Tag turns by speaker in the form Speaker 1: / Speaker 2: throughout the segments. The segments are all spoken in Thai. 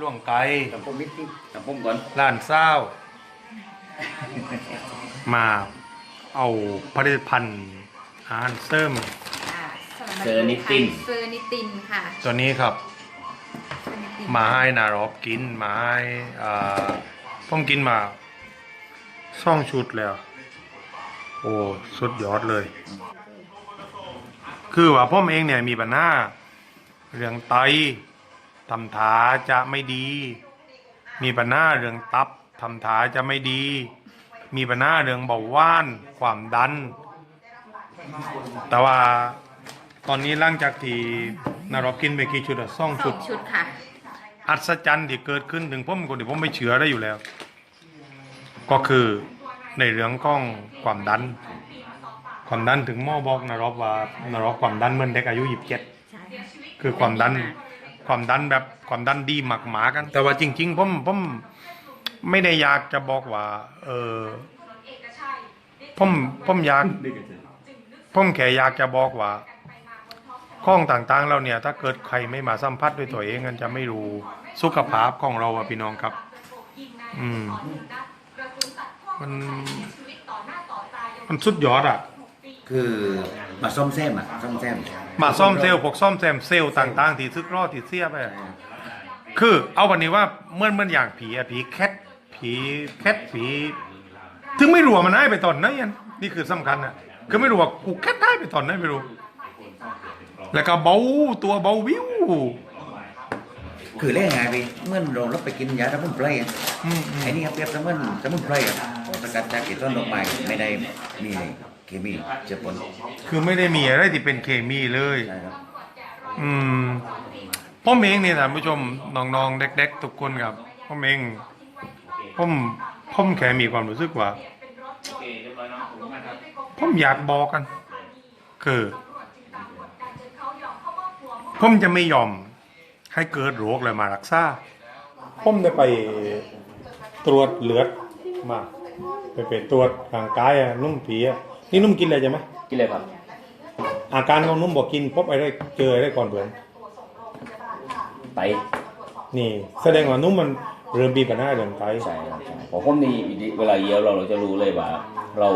Speaker 1: ล่วงไก่
Speaker 2: ทำผมนิดนิดทำผมก่อน
Speaker 1: ล้านเศร้า มาเอาผลิตภัณฑ์อาหารเสริม
Speaker 3: อ่าสำหรับ
Speaker 2: เซอร์นิติน
Speaker 3: เซอร์นิตินค่ะ
Speaker 1: ตัวนี้ครับ
Speaker 3: เซอร์นิติน
Speaker 1: มาให้นารอบกินมาให้อ่าผมกินมาซ่องชุดแล้ว โอ้สุดยอดเลย คือว่าผมเองเนี่ยมีปัญหาเรื่องไต ทำถาจะไม่ดี มีปัญหาเรื่องตับทำถาจะไม่ดี มีปัญหาเรื่องเบาหวาน ความดัน แต่ว่าตอนนี้หลังจากที่นารอบกินไปกี่ชุดอะซ่อง
Speaker 3: ส
Speaker 1: ชุ
Speaker 3: อ
Speaker 1: ด
Speaker 3: งชุดค่ะ
Speaker 1: อัศจรรย์ที่เกิดขึ้นถึงผมคนที่ผมไม่เชื่อได้อยู่แล้ว ก็คือในเรื่องของความดัน ความดันถึงหมอบอกนรกว่านรกความดันเหมือนเด็กอายุยี่สิบเจ็ด
Speaker 3: ใช่ค่ะ
Speaker 1: คือความดัน ความดันแบบความดันดีหมักหมากัน แต่ว่าจริง ๆ ผมผมไม่ได้อยากจะบอกว่า เออผมผมอยากผมแค่อยากจะบอกว่าข้องต่างๆเราเนี่ย ถ้าเกิดใครไม่มาสัมผัสด้วยตัวเองมันจะไม่รู้สุขภาพของเราอะพี่น้องครับ อืมมันมันสุดยอดอะ
Speaker 2: คือมาซ่อมแซมอะซ่อมแซม
Speaker 1: มาซ่อมเซลล์พวกซ่อมแซมเซลล์ต่างๆที่ซึกรอดที่เสียไปอะคือเอาวันนี้ว่าเมื่อเมื่ออย่างผีอะผีแคทผีแคทผีถึงไม่รู้ว่ามันให้ไปตอนไหนอันนี่คือสำคัญอะคือไม่รู้ว่ากูแคทได้ไปตอนไหนไม่รู้ แล้วก็เบาตัวเบาวิว
Speaker 2: คือเล่นไงพี่เมื่อเรารับไปกินยาสมุนไพรอะ
Speaker 1: อืมอืม
Speaker 2: ไอ้นี่ครับเปรียบเสมือนสมุนไพรอะสกัดจากเกสรดอกไม้ไม่ได้มี เคมีเจือปน
Speaker 1: คือไม่ได้มีอะไรที่เป็นเคมีเลย
Speaker 2: ใช่ครับ
Speaker 1: อืมผมเองนี่ท่านผู้ชมน้องๆเด็กๆทุกคนครับผมเองผมผมแค่มีความรู้สึกว่าผมอยากบอกกัน คือผมจะไม่ยอมให้เกิดโรคเลยมารักษาผมได้ไปตรวจเลือดมา ไปไปตรวจร่างกายอะนุ่มผีอะ นี่นุ่มกินอะไรใช่ไหม
Speaker 4: กินเลยครับ
Speaker 1: อาการของนุ่มบอกกินพบอะไรเจออะไรก่อนเพื่อน
Speaker 4: ไต
Speaker 1: นี่ แสดงว่านุ่มมันเริ่มมีปัญหาเรื่องไต
Speaker 4: ใช่ครับใช่พอผมนี่เวลาเยียวเราเราจะรู้เลยว่า เรา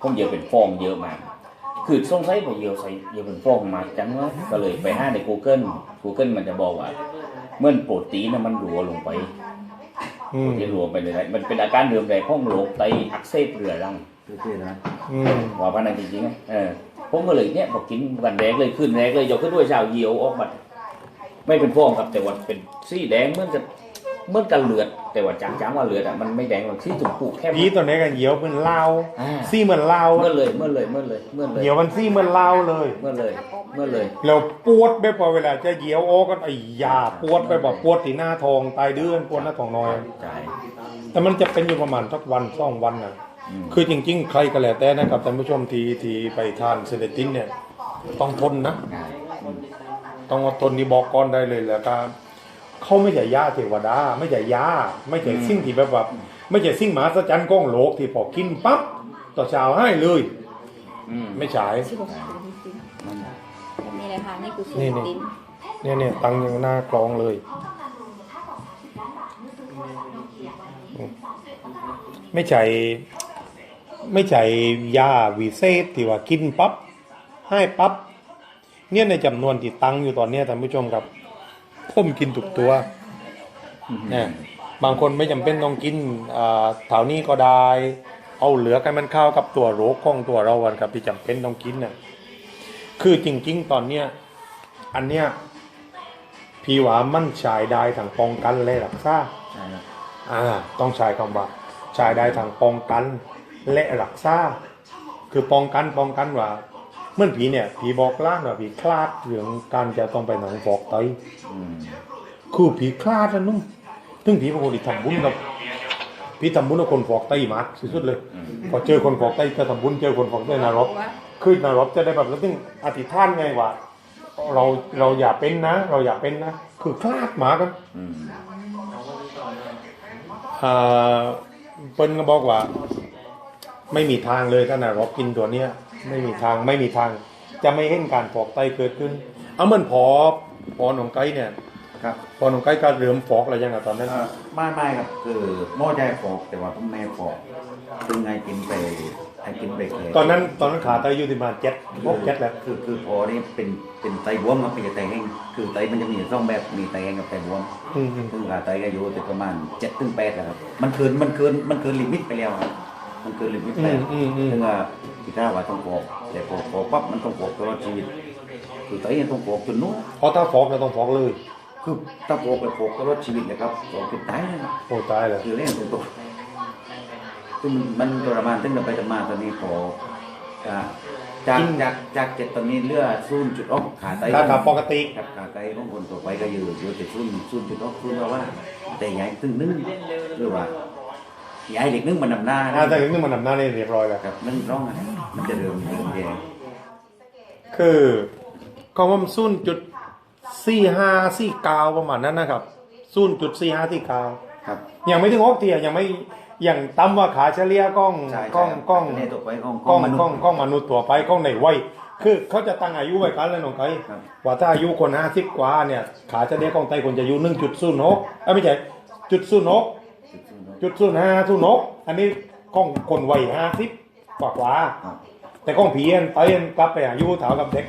Speaker 4: ผมเยียวเป็นฟองเยอะมากคือสงสัยพอเยียวใส่เยียวเป็นฟองมากจังวะก็เลยไปหาใน Google Google มันจะบอกว่าเมื่อโปรตีนน่ะมันรัวลงไป
Speaker 1: อืม
Speaker 4: ที่รัวไปเลยนะมันเป็นอาการเดิมแรงของโรคไตอักเสบเรื้อรัง
Speaker 2: คือๆนะ
Speaker 1: อืม
Speaker 4: ว่าพันนั้นจริงๆนะเออผมก็เลยเนี่ยบอกกินวันแรกเลยขึ้นแรกเลยยกขึ้นด้วยชาวเยียวออกมาไม่เป็นฟองครับแต่ว่าเป็นสีแดงเหมือนกับเหมือนกับเลือด แต่ว่าจางๆว่าเลือดอะมันไม่แดงหรอกสีชมพูแค่
Speaker 1: ผีตัวนี้กันเหยียวเหมือนลาว
Speaker 4: อ่า
Speaker 1: ซี่เหมือนลาว
Speaker 4: เมื่อเลยเมื่อเลยเมื่อเลยเมื่อเลย
Speaker 1: เหยียวมันซี่เหมือนลาวเลย
Speaker 4: เมื่อเลยเมื่อเลย
Speaker 1: แล้วปวดไปพอเวลาจะเหยียวออกกันไอ้ยาปวดไปบอกปวดที่หน้าทองตายเดือนปวดหน้าทองน้อย
Speaker 4: ใช่
Speaker 1: แต่มันจะเป็นอยู่ประมาณสักวันสองวันน่ะ
Speaker 4: อืม
Speaker 1: คือจริง ๆ ใครก็แล้วแต่นะครับท่านผู้ชมที่ที่ไปทานเซเลตินเนี่ย ต้องทนนะ
Speaker 4: ใช่อืม
Speaker 1: ต้องอดทนนี่บอกก่อนได้เลยแล้วก็เขาไม่ใช่ยาเทวดา ไม่ใช่ยาไม่ใช่สิ่งที่แบบว่าไม่ใช่สิ่งมหัศจรรย์ก้องโลกที่พอกินปั๊บต่อเช้าให้เลย
Speaker 4: อืม
Speaker 1: ไม่ใช่
Speaker 3: ชื่อของเซอร์นิติน
Speaker 4: มัน
Speaker 3: นี่เลยค่ะนี่คือเซอร์
Speaker 1: นี่
Speaker 3: นิ
Speaker 1: นี่
Speaker 3: ติน
Speaker 1: เนี่ยเนี่ยตังยังหน้ากรองเลย ไม่ใช่ ไม่ใช่ยาวิเศษที่ว่ากินปั๊บให้ปั๊บเนี่ยในจำนวนที่ตังอยู่ตอนเนี้ยท่านผู้ชมครับผมกินทุกตัวเนี่ยบางคนไม่จำเป็นต้องกินอ่าแถวนี้ก็ได้ เอาเหลือกันมันเข้ากับตัวโรคของตัวเราวันครับ ที่จำเป็นต้องกินน่ะคือจริง ๆ ตอนเนี้ยอันเนี้ยพี่ว่ามันใช้ได้ทั้งป้องกันและรักษา
Speaker 2: ใช่ครับ
Speaker 1: อ่า ต้องใช้คำว่าใช้ได้ทั้งป้องกัน และรักษาคือป้องกันป้องกันว่าเมื่อผีเนี่ยผีบอกล้านว่าผีคลาดเรื่องการจะต้องไปหนังฟอกไต
Speaker 4: อืม
Speaker 1: คือผีคลาดนะนุ่มถึงผีบางคนที่ทำบุญกับผีทำบุญกับคนฟอกไตมากสุดๆเลย
Speaker 4: อืม
Speaker 1: พอเจอคนฟอกไตจะทำบุญเจอคนฟอกไตนรก
Speaker 3: ว่า
Speaker 1: คือนรกจะได้แบบแล้วถึงอธิษฐานไงว่าเราเราอย่าเป็นนะ เราอย่าเป็นนะ คือคลาดหมากัน
Speaker 4: อืม
Speaker 1: อ่าเปิ้ลก็บอกว่า ไม่มีทางเลยถ้านรกกินตัวเนี้ยไม่มีทางไม่มีทาง จะไม่เห็นการฟอกไตเกิดขึ้น เอาเหมือนพอพอหนองไก่เนี่ย
Speaker 2: ครับ
Speaker 1: พอน้องไก่ก็เริ่มฟอกอะไรยังไงตอนนั้น
Speaker 2: เอ่อไม่ไม่ครับคือหม้อใจฟอกแต่ว่าผมไม่ฟอกซึ่งไงกินไปไอ้กินไปแค่
Speaker 1: ตอนนั้นตอนนั้นขาไตอยู่ที่ประมาณเจ็ดหกเจ็ดแล้ว
Speaker 2: คือคือพอนี่เป็นเป็นไตบวมครับไม่ใช่ไตแห้งคือไตมันจะมีสองแบบมีไตแห้งกับไตบวม
Speaker 1: อืมอืม
Speaker 2: ซึ่งขาไตก็อยู่ที่ประมาณเจ็ดถึงแปดนะครับมันเกินมันเกินมันเกินลิมิตไปแล้วครับ มันเกินลิมิตไป
Speaker 1: อืม
Speaker 2: แล้ว
Speaker 1: อืมอืม
Speaker 2: ซึ่งว่าที่ถ้าว่าต้องฟอกแต่พอฟอกปั๊บมันต้องฟอกตลอดชีวิต คือไตยังต้องฟอกจนนู้น
Speaker 1: เพราะถ้าฟอกเราต้องฟอกเลย
Speaker 2: คือถ้าฟอกไปฟอกตลอดชีวิตนะครับฟอกจนตายนะครับ
Speaker 1: โอ้ตายเลย
Speaker 2: คือเรื่องตัวซึ่งมันทรมานตั้งแต่ไปจะมาตอนนี้พออ่าจากจากจากเจ็ดตอนนี้เลือดซูนจุดออกขาไต
Speaker 1: ถ้าขาปกติ
Speaker 2: ครับขาไตของคนตัวไปก็อยู่อยู่แต่ซูนซูนจุดออกซูนเพราะว่า แต่ใหญ่ตึงนึงหรือว่า ใหญ่เด็กนึงมันนำหน้า
Speaker 1: ถ้าจะนึกมันนำหน้านี่เรียบร้อยแล้ว
Speaker 2: ครับมันร้องอะมันจะเริ่มเริ่มแย่
Speaker 1: คือก็ว่ามันซุ่นจุดสี่ห้าสี่เก้าประมาณนั้นนะครับซุ่นจุดสี่ห้าสี่เก้า
Speaker 2: ครับ
Speaker 1: ยังไม่ถึงหกเทียยังไม่อย่างต่ำว่าขาเฉลี่ยกล้อง
Speaker 2: ใช่
Speaker 1: กล้องกล้อง
Speaker 2: ในตัวไปของ
Speaker 1: กล้อง
Speaker 2: มนุษ
Speaker 1: กล้อง
Speaker 2: ย์
Speaker 1: กล้องมนุษย์ตัวไปกล้องในวัยคือเขาจะตั้งอายุไว้กันแล้วน้องไก่
Speaker 2: ครับ
Speaker 1: ว่าถ้าอายุคนห้าสิบกว่าเนี่ย ขาเฉลี่ยกล้องไตคนจะอายุหนึ่งจุดศูนย์หกเอ้ยไม่ใช่จุดศูนย์หก จุดศูนย์ห้าศูนย์หกอันนี้กล้องคนวัยห้าสิบกว่ากว่า
Speaker 2: ครับ
Speaker 1: แต่กล้องผีอันไปอันกลับไปอายุเท่ากับเด็ก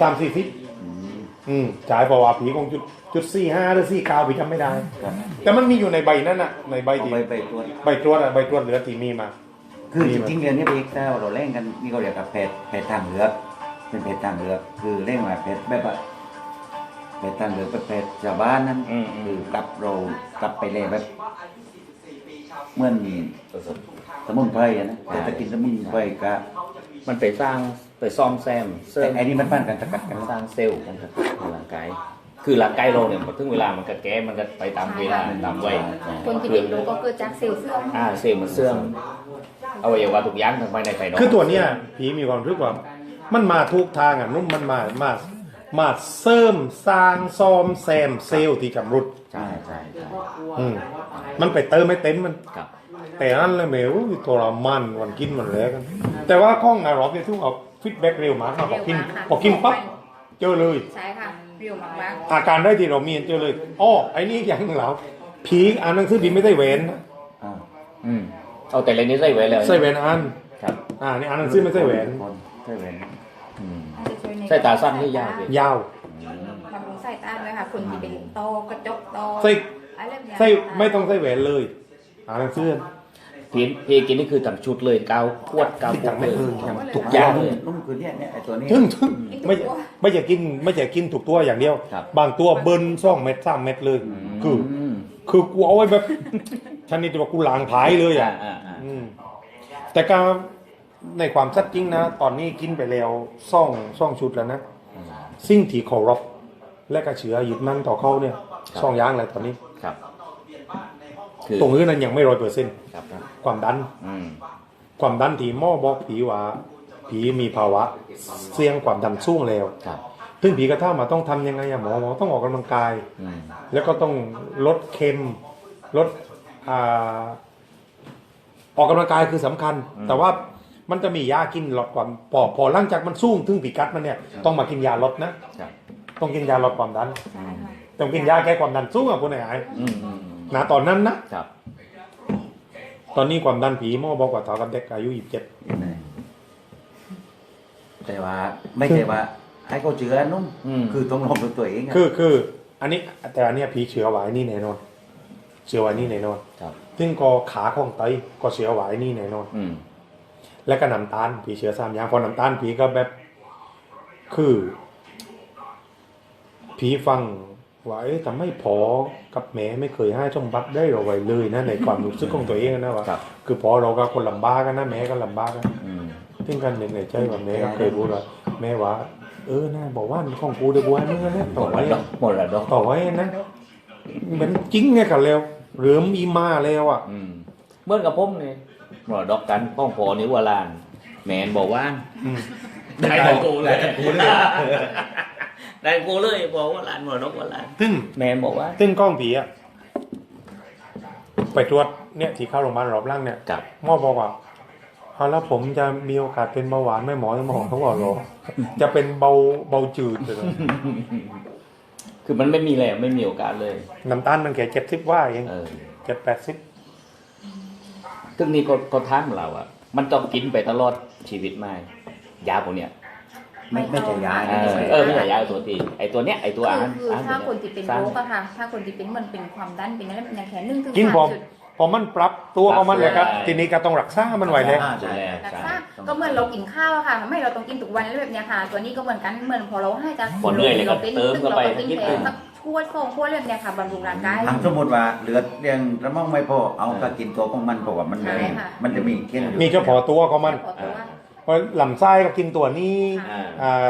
Speaker 1: สามสี่สิบ
Speaker 2: อืม
Speaker 1: อืมจ่ายเพราะว่าผีคงจุดจุดสี่ห้าหรือสี่เก้าผีจำไม่ได้
Speaker 2: ครับ
Speaker 1: แต่มันมีอยู่ในใบนั้นน่ะในใบ
Speaker 2: เอา
Speaker 1: ที่
Speaker 2: ไปไปตรวจ
Speaker 1: ใบตรวจอะใบตรวจเหลือที่มีมา
Speaker 2: คือจริงๆเรื่องนี้ไปอีกแล้วเราเล่นกันนี่เขาเรียกกับแพทย์แพทย์ทางเลือกเป็นแพทย์ทางเลือกคือเล่นแบบแพทย์แบบว่า แพทย์ทางเลือกเป็นแพทย์ชาวบ้านนั้น
Speaker 4: อืมอืม
Speaker 2: คือกลับเรากลับไปเลยแบบเหมื่อนสมุนไพรอะนะแต่ถ้ากินสมุนไพรก็
Speaker 4: มันไปสร้างไปซ่อมแซมเสริ
Speaker 2: แต่
Speaker 4: ม
Speaker 2: ไอ้นี่มันปั้นกันสกัดกัน
Speaker 4: สร้างเซลล์ของร่างกายคือร่างกายเราเนี่ยพอถึงเวลามันก็แก้มันก็ไปตามเวลาตามวัย
Speaker 3: คนที่เป็นโรคก็เกิดจากเซลล์เสื่อม
Speaker 4: อ่าเซลล์มันเสื่อมอวัยวะทุกอย่างทางภายในภายนอก
Speaker 1: คือตัวเนี้ยผีมีความรู้สึกว่า มันมาทุกทางอะนุ่มมันมามา มาเสริมสร้างซ่อมแซมเซลล์ที่จำรุด
Speaker 2: ใช่ใช่ใช่
Speaker 1: อืม มันไปเติมไม่เต็มมัน
Speaker 4: ครับ
Speaker 1: แต่นั่นเลยแมวทรมานวันกินมันแล้วกัน แต่ว่าข้องอารอบเนี่ยทุกเอาฟีดแบ็กเร็วมากนะพอกินพอกินปั๊บเจอเลย
Speaker 3: ใช่ค่ะเร็วมาก
Speaker 1: อาการได้ที่เรามีเจอเลยอ้อไอ้นี่อย่างหนึ่งแล้วผีอ่านหนังสือพิมพ์ไม่ได้เว้นนะ
Speaker 2: อ่า
Speaker 4: อืมเอาแต่อะไรนี้ใส่ไว้แล้ว
Speaker 1: ใส่เว้นอ่าน
Speaker 4: ครับ
Speaker 1: อ่านี่อ่านหนังสือไม่ใส่เว้น
Speaker 2: คนใช่แหวน
Speaker 4: อืม
Speaker 3: ๆมัน จะช่วยใน
Speaker 4: ใส่ตาสั้นหรือยาวพี่
Speaker 1: ยาว
Speaker 3: บำรุงสายตาด้วยค่ะ คนที่เป็นโตกระจกโต
Speaker 1: ใส่
Speaker 3: อะไรแบบเนี้ย
Speaker 1: ใส่ไม่ต้องใส่แหวนเลยอ่านหนังสือ
Speaker 4: พี่พี่กินนี่คือทั้งชุดเลยเกาขวดเกา
Speaker 1: ที่
Speaker 4: ขว
Speaker 1: จั
Speaker 4: ด
Speaker 1: ง
Speaker 4: เล
Speaker 1: ไม่
Speaker 4: ย
Speaker 1: เอออย่างทุก
Speaker 4: อ
Speaker 1: อย่า
Speaker 4: ย่างง
Speaker 1: เลย
Speaker 2: นุ่มคือเนี่ยเนี่ยไอ้ตัวนี้
Speaker 1: ถึงถึงไม่ไม่จะกินไม่จะกินถูกตัวอย่างเดียว
Speaker 4: ครับ
Speaker 1: บางตัวเบิ้ลซ่องเม็ดสามเม็ดเลย คือ
Speaker 4: ม
Speaker 1: คือกูเอาไว้แบบชนิดที่ว่ากูล้างผายเลย
Speaker 4: อ่า
Speaker 1: อะ
Speaker 4: อ่าอ่า
Speaker 1: อืมแต่การ ในความชัดจริงนะ ตอนนี้กินไปแล้วซ่องซ่องชุดแล้วนะ สิ่งที่เคารพและก็เชื่อยึดมั่นต่อเขาเนี่ยซ่องอยางอะไรตอนนี้
Speaker 4: ครับคือ
Speaker 1: ตรงนี้นั้นยังไม่ร้อยเปอร์เซ็นต์
Speaker 4: ครับครับ
Speaker 1: ความดัน
Speaker 4: อืม
Speaker 1: ความดันที่หมอบอกผีว่า ผีมีภาวะ เสี่ยงความดันสูงแล้ว
Speaker 4: ครับ
Speaker 1: ถึงผีกระท่ามาต้องทำยังไงอะหมอหมอต้องออกกำลังกาย
Speaker 4: อืม
Speaker 1: แล้วก็ต้องลดเค็มลดอ่าออกกำลังกายคือสำคัญ แต่ว่า มันจะมียากินลดความพอพอหลังจากมันสู้ถึงปีกัดมันเนี่ยต้องมากินยาลดนะครับต้องกินยาลดความดัน
Speaker 3: ใช่ค่ะ
Speaker 1: ต้องกินยาแก้ความดันสูงอะคุณนาย
Speaker 4: อืมอืมอืม
Speaker 1: นะตอนนั้นนะครับตอนนี้ความดันผีหมอบอกว่าเท่ากับเด็กอายุยี่สิบเจ็ด
Speaker 2: แต่ว่าไม่ใช่ว่าให้เขาเชื่อนุ่ม
Speaker 4: อืม
Speaker 2: คือต้องลองด้วยตัวเองะ
Speaker 1: คือคือ อันนี้ แต่อันเนี้ยผีเชื้อไว้นี่แน่นอนเชื้อไว้นี่แน่นอน
Speaker 4: ครับ
Speaker 1: ซึ่งก็ขาของไตก็เชื้อไว้นี่แน่นอน
Speaker 4: อืม
Speaker 1: และก็น้ำตาลผีเชื้อสามอย่างพอน้ำตาลผีก็แบบคือผีฟังว่าเอ๊ะแต่ไม่พอกับแม่ไม่เคยให้สมบัติได้เราไว้เลยนะในความรู้สึกของตัวเองนะว่า
Speaker 4: ครับ
Speaker 1: คือพอเราก็คนลำบากกันนะแม่ก็ลำบากกัน
Speaker 4: อืม
Speaker 1: ซึ่งกันหนึ่งในใจว่าแม่ก็เคยรู้ว่าแม่ว่า เออนะบอกว่าของกูเดี๋ยวกูให้มึงนะ
Speaker 4: หม
Speaker 1: ต่อ
Speaker 4: ด
Speaker 1: ไว้
Speaker 4: แล้วดอกหมดแล้วดอก
Speaker 1: ต่อไว้นะมันจริงไงกันแล้วเหลือมอีมาแล้วอะ
Speaker 4: อืมเหมื่อนกับผมนี่ห มดดอกกันป้องพอนิ้ววาลานแมนบอกว่า
Speaker 1: อืม
Speaker 4: ได้ของกูเลยได้กูเลยบอกว่าหลานหมดดอกวาลาน
Speaker 1: ซึ่ง
Speaker 4: แมนบอกว่า
Speaker 1: ซึ่งกล้องผีอะไปตรวจเนี่ยที่เข้าโรงพยาบาลรอบล่างเนี่ย
Speaker 4: กับ
Speaker 1: หมอบอกว่าเอาแล้วผมจะมีโอกาสเป็นเบาหวานไหม่หมอหมอเขาบอกหรอจะเป็นเบาเบาจืดเลย
Speaker 4: คือมันไม่มีแล้วไม่มีโอกาสเลย
Speaker 1: น้ำตาลมันแค่เจ็ดสิบว่าเอง
Speaker 4: เออ
Speaker 1: เจ็ดแปดสิบ
Speaker 4: ซึ่งนี่ก็ก็ท้ามเราอะมันต้องกินไปตลอดชีวิตไหมยาพวกเนี้ย
Speaker 2: ไม่ไม่ใช่ยา
Speaker 4: เออเออไม่ใช่ยาตัวตีไอตัวเนี้ยไอตัวอาหาร
Speaker 3: คือ
Speaker 4: อาหาร
Speaker 3: ถ้า
Speaker 4: ตัว
Speaker 3: คน
Speaker 4: เนี้ย
Speaker 3: ที่เป็น
Speaker 4: สร้าง
Speaker 3: โรคอะค่ะ ถ้าคนที่เป็นเหมันเป็นความดันเป็นอะไรเป็นแค่หนึ่งถึง
Speaker 1: กินพอ
Speaker 3: สามจุด
Speaker 1: พอมันปรับตัวของมันเลยครับ ทีนี้ก็ต้องรักษา มันไว้เลย
Speaker 4: ดูแล
Speaker 3: รัก
Speaker 4: ใช่
Speaker 3: ษาก็เหมือนเรากินข้าวอะค่ะ ไม่เราต้องกินทุกวันแล้วแบบเนี้ยค่ะ ตัวนี้ก็เหมือนกันเหมือนพอเราให้จะ
Speaker 4: พอเหนื่อยเลยก็
Speaker 3: ป็น
Speaker 4: เติมเข้าไป
Speaker 3: รก็กิน
Speaker 4: นิด
Speaker 3: แค่
Speaker 4: นึง
Speaker 3: สัก ขวดสองขวดแบบเนี้ยค่ะบำรุงร่างกาย
Speaker 2: ทางสมมติว่าเหลือเรียงระม่องไม่พอเอาก็กินตัวของมันเพราะว่ามัน
Speaker 3: ใช่ค่ะ
Speaker 2: มันจะมีเกี้ยนอยู่
Speaker 1: มีเฉพาะตัวของมัน
Speaker 3: พอตัว
Speaker 1: เพราะลำไส้ก็กินตัวนี้
Speaker 4: อ่า
Speaker 1: อ่า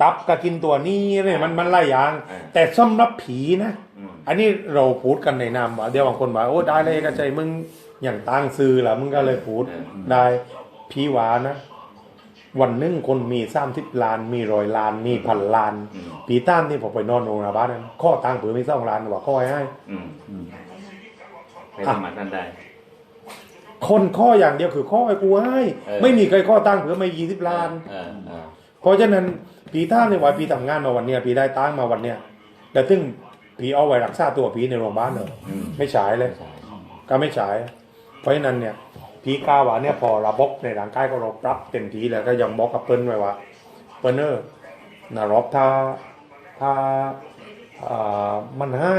Speaker 1: ตับก็กินตัวนี้เนี่ยมันมันหลายอย่าง
Speaker 4: อ่า
Speaker 1: แต่สำหรับผีนะ
Speaker 4: อืม
Speaker 1: อันนี้เราพูดกันในนามว่าเดี๋ยวบางคนว่าโอ้ได้เลยก็ใจมึงอย่างตั้งซื้อละมึงก็เลยพูด
Speaker 4: อืม
Speaker 1: ได้ผีหวานะ วันหนึงคนมีสามสิบล้าน มีร้อยล้าน มีพันล้าน
Speaker 4: อืม
Speaker 1: ผีต้านที่ผมไปนอนโรงพยาบาลนั้นข้อตังค์ผือไม่สองล้านว่าข้อให้
Speaker 4: อืม
Speaker 2: อืม
Speaker 4: ไปสมัครนั่นได้
Speaker 1: คนข้ออย่างเดียวคือข้อไอ้กูให้
Speaker 4: เออ
Speaker 1: ไม่มีใครข้อตั้งผือไม่ยี่สิบล้าน
Speaker 4: เออเออ
Speaker 1: เพราะฉะนั้นผีท่านในวันผีทำงานมาวันเนี้ยผีได้ตังค์มาวันเนี้ยแต่ซึ่งผีเอาไว้รักษาตัวผีในโรงพยาบาลเหรอ
Speaker 4: อืม
Speaker 1: ไม่ฉายเลย
Speaker 4: ใช่
Speaker 1: ก็ไม่ฉาย เพราะฉะนั้นเนี่ย ผีกาวาเนี่ยพอระบบในร่างกายก็เราปรับเต็มที่แล้วก็ยังบอกกับเปิ้ลไว้ว่าเปิ้ลเนอร์นารบถ้าถ้าอ่ามันให้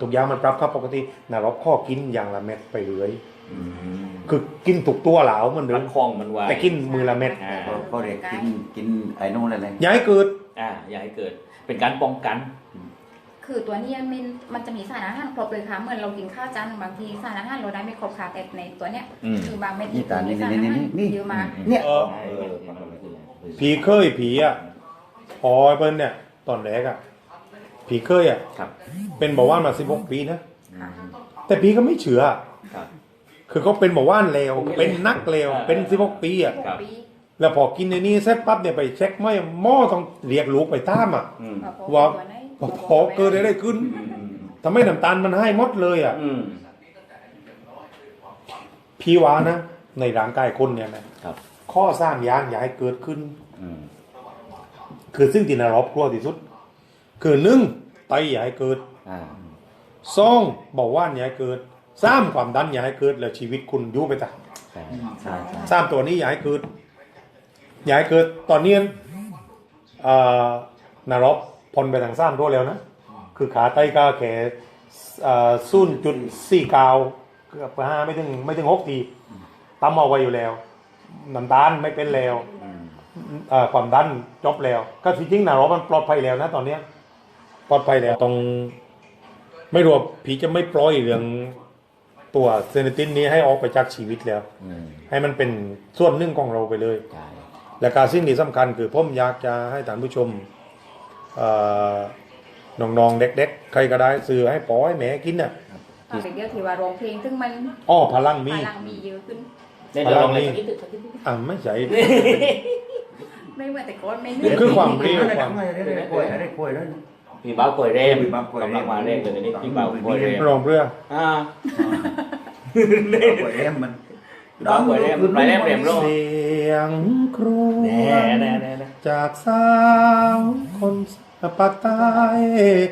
Speaker 1: ทุกอย่างมันปรับครับปกตินารบข้อกินอย่างละเม็ดไปเรื่อย
Speaker 4: อืม
Speaker 1: คือกินถูกตัวเหลาเหมันเดิ
Speaker 4: มั
Speaker 1: ม
Speaker 4: นคล่องมันไว
Speaker 1: แต่กินมือละเม็ด
Speaker 4: อ่า
Speaker 2: ก็ก็เรียกกินกินไอ้นู่นอะไร
Speaker 1: อย่าให้เกิด
Speaker 4: อ่าอย่าให้เกิด เป็นการป้องกัน
Speaker 3: คือตัวเนี้ยมันมันจะมีสารอาหารครบเลยค่ะ เหมือนเรากินข้าวจานบางทีสารอาหารเราได้ไม่ครบค่ะแต่ในตัวเนี้ย
Speaker 4: อืม
Speaker 3: คือบางเม็ด
Speaker 2: นี่ตานี่
Speaker 3: มีสาร
Speaker 2: นี่
Speaker 3: อา
Speaker 2: นี่
Speaker 3: หาร
Speaker 2: นี่
Speaker 3: เยอะมาก
Speaker 2: เนี่ย
Speaker 1: เออ
Speaker 4: เออ
Speaker 1: ผีเคยผีอะพอเปิ้ลเนี่ยตอนแรกอะ ผีเคยอะ
Speaker 4: ครับ
Speaker 1: เป็นเบาหวานมาสิบหกปีนะ
Speaker 3: ค่ะ
Speaker 1: แต่ผีก็ไม่เชื่อ
Speaker 4: ครับ
Speaker 1: คือเขาเป็นเบาหวานเลวเป็นนักเลวเป็นสิบหกปีอะ
Speaker 4: ครับ
Speaker 3: ปี
Speaker 1: แล้วพอกินในนี้เสร็จปั๊บเนี่ยไปเช็คไม่หม้อต้องเรียกลูกไปตามอะ
Speaker 4: อืม
Speaker 1: ว่า
Speaker 3: ตัวไหน
Speaker 1: พอพอเกิดอะไรได้ขึ้น
Speaker 4: อืมอืม
Speaker 1: ทำให้น้ำตาลมันให้หมดเลยอะ
Speaker 4: อืม
Speaker 1: ผีหวานะ ในร่างกายคนเนี่ยนะครับ ข้อสร้างยางอย่าให้เกิดขึ้น
Speaker 4: อืม
Speaker 1: คือซึ่งที่นารบกลัวที่สุด คือหนึ่งไตอย่าให้เกิด
Speaker 4: อ่า
Speaker 1: สองเบาหวานอย่าให้เกิดสามความดันอย่าให้เกิด แล้วชีวิตคุณอยู่ไปจ้ะ
Speaker 4: ใช่
Speaker 2: ใช่ใช่
Speaker 1: สามตัวนี้อย่าให้เกิดอย่าให้เกิดตอนนี้เอ่อนารบ พลไปทางสามตัวแล้วนะ คือขาไตก็แค่ศูนย์จุดสี่เก้าเกือบห้าไม่ถึงไม่ถึงหกทีตั้มเอาไว้อยู่แล้วน้ำตาลไม่เป็นแล้ว
Speaker 4: อืม
Speaker 1: เอ่อความดันจบแล้ว ก็จริงๆนะเรามันปลอดภัยแล้วนะตอนเนี้ยปลอดภัยแล้วต้องไม่รู้ว่าผีจะไม่ปล่อยเรื่องตัวเซนิตินนี้ให้ออกไปจากชีวิตแล้ว
Speaker 4: อืม
Speaker 1: ให้มันเป็นส่วนหนึ่งของเราไปเลย
Speaker 4: ใช่
Speaker 1: และการสิ่งที่สำคัญคือผมอยากจะให้ท่านผู้ชมเอ่อ น้องๆเด็กๆ ใครก็ได้ซื้อให้ปอให้แม่กินน่ะ
Speaker 3: ตอนเด็กๆที่ว่าร้องเพลงซึ่งมัน
Speaker 1: อ้อพลัง
Speaker 3: พ
Speaker 1: มี
Speaker 3: ลังมีเยอะขึ้น
Speaker 4: เนี่ยเดี๋ยวลองเลยสักนิดสักนิด
Speaker 1: อะไม่ใช่
Speaker 3: ไม่เหมือนแต่ก่อนไม่
Speaker 1: นี่คือความเร็ว
Speaker 2: อะไรอะไรอะไรกล้วยอะไรกล้วยแล้ว
Speaker 4: พี่บ้าวกล้วยเรม
Speaker 2: พี่บ้าวกล้วยเรม
Speaker 4: กำลังมาเร่งเลยเดี๋ยวนี้พี่บ้าวกล้วยเรม
Speaker 1: รองเรือ
Speaker 4: อ่า
Speaker 2: กล้วยเอ็มมัน
Speaker 4: พี่บ้าวกล้วยเรมไปเรมเรมโล
Speaker 1: เสียงครว
Speaker 4: แน่
Speaker 1: ญ
Speaker 4: แน่แน่แน่
Speaker 1: จากสาวคนปากใต้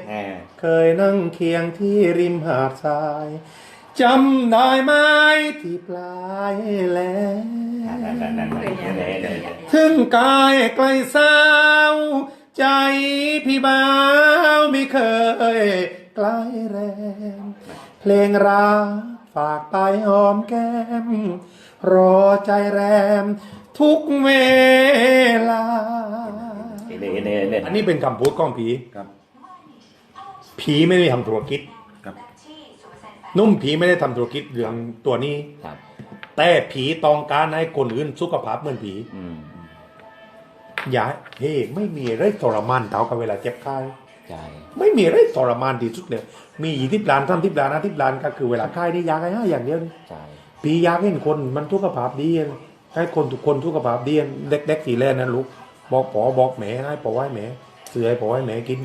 Speaker 4: แน่
Speaker 1: เคยนั่งเคียงที่ริมหาดทรายจำได้ไหมที่ปลายแล
Speaker 4: แน่แน่แน่แน่แน่แน่
Speaker 1: ถึงกายไกลสาว ใจพี่บ่าวไม่เคยใกล้แรงเพลงรักฝากไปหอมแก้ม รอใจแรม ทุกเวลา
Speaker 4: เน่เน่เน่
Speaker 1: อันนี้เป็นคำพูดของผี
Speaker 2: ครับ
Speaker 1: ผีไม่ได้ทำธุรกิจ
Speaker 2: ครับ
Speaker 1: นุ่มผีไม่ได้ทำธุรกิจเรื่องตัวนี้
Speaker 4: ครับ
Speaker 1: แต่ผีต้องการให้คนอื่นสุขภาพเหมือนผี
Speaker 4: อืม
Speaker 1: อย่าเฮ้ไม่มีอะไรทรมานเท่ากับเวลาเจ็บไข้
Speaker 4: ใช่
Speaker 1: ไม่มีอะไรทรมานที่สุดเลยมียี่สิบล้านสามสิบล้านห้าสิบล้านก็คือเวลาไข้นี่ยาให้ห้าอย่างเดียวนี่
Speaker 4: ใช่
Speaker 1: ผีอยากเห็นคนมันสุขภาพดี ให้คนทุกคนสุขภาพดีเด็กๆสีแลนนั้นลูกบอกปอบอกแหมให้ปอให้แหมเสือให้ปอให้แหมกิน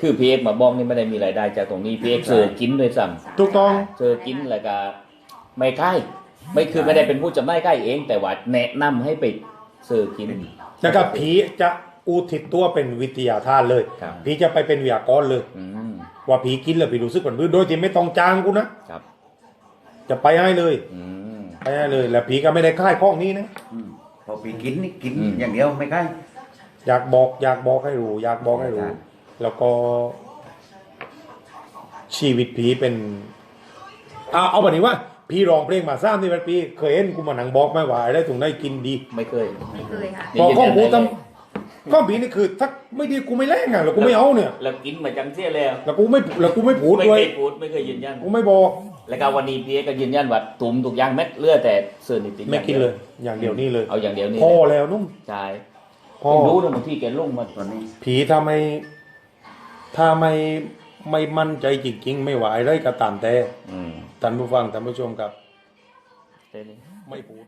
Speaker 4: คือพีเอ็กมาบอกนี่ไม่ได้มีรายได้จากตรงนี้พีเอ็กเสือกินด้วยซ้ำ
Speaker 1: ถูกต้อง
Speaker 4: เจอกินแล้วก็ไม่ใกล้ไม่คือไม่ได้เป็นผู้จำหน่ายใกล้เอง แต่ว่าแนะนำให้ไปเสิร์ฟกิน
Speaker 1: แล้วก็ผีจะอุทิศตัวเป็นวิทยาทานเลย
Speaker 4: ครับ
Speaker 1: พี่จะไปเป็นวิทยากรเลย
Speaker 4: อืม
Speaker 1: ว่าผีกินแล้วพี่รู้สึกเหมือนพื้นโดยที่ไม่ต้องจ้างกูนะ ครับ จะไปให้เลย
Speaker 4: อืม
Speaker 1: ไปให้เลยแล้วผีก็ไม่ได้ค่ายข้องนี้นะ
Speaker 2: อืมพอปีกินนี่กิน
Speaker 4: อืม
Speaker 2: อย่างเดียวไม่ใกล้
Speaker 1: อยากบอกอยากบอกให้รู้อยากบอกให้รู้
Speaker 2: ครับ
Speaker 1: แล้วก็ชีวิตผีเป็นเอาเอาแบบนี้ว่าพี่ร้องเพลงมาสร้างที่เป็นปีเคยเห็นกูมาหนังบอกไหม่ว่าได้ถุงได้กินดี
Speaker 4: ไม่เคย
Speaker 3: ไม่เคยค่ะ
Speaker 4: นี่
Speaker 1: พอ
Speaker 4: ยืน
Speaker 1: ข้อ
Speaker 4: ยัน
Speaker 1: มูล
Speaker 4: ได้
Speaker 1: ท
Speaker 4: เลยำ
Speaker 1: ข้อผีนี่คือถ้าไม่ดีกูไม่แลกอะแล้วกูไม่เอาเนี่ย
Speaker 4: แล้วกินมาจังเสียแล้ว
Speaker 1: แล้วกูไม่แล้วกูไม่พูด
Speaker 4: ไม่
Speaker 1: ด้วย
Speaker 4: เคยพูดไม่เคยยืนยัน
Speaker 1: กูไม่บอก
Speaker 4: แล้วก็วันนี้พี่เอก็ยืนยันว่าตุ่มทุกอย่างเม็ดเลือดแต่เสื้อนิติ
Speaker 1: ไม่กินเลย อย่างเดียวนี่เลย
Speaker 4: เอาอย่างเดียวนี่
Speaker 1: พอแล้วนุ่ม
Speaker 4: ใช่
Speaker 1: พอ
Speaker 4: ผมรู้นะบางที่แกลงมา
Speaker 2: ตอนนี้
Speaker 1: ผีถ้าไม่ถ้าไม่ไม่มั่นใจจริงๆ ไม่ไหวไรก็ตามแต่
Speaker 4: อืม
Speaker 1: ท่านผู้ฟังท่านผู้ชมครับ
Speaker 4: เท่านี้
Speaker 1: ไม่พูด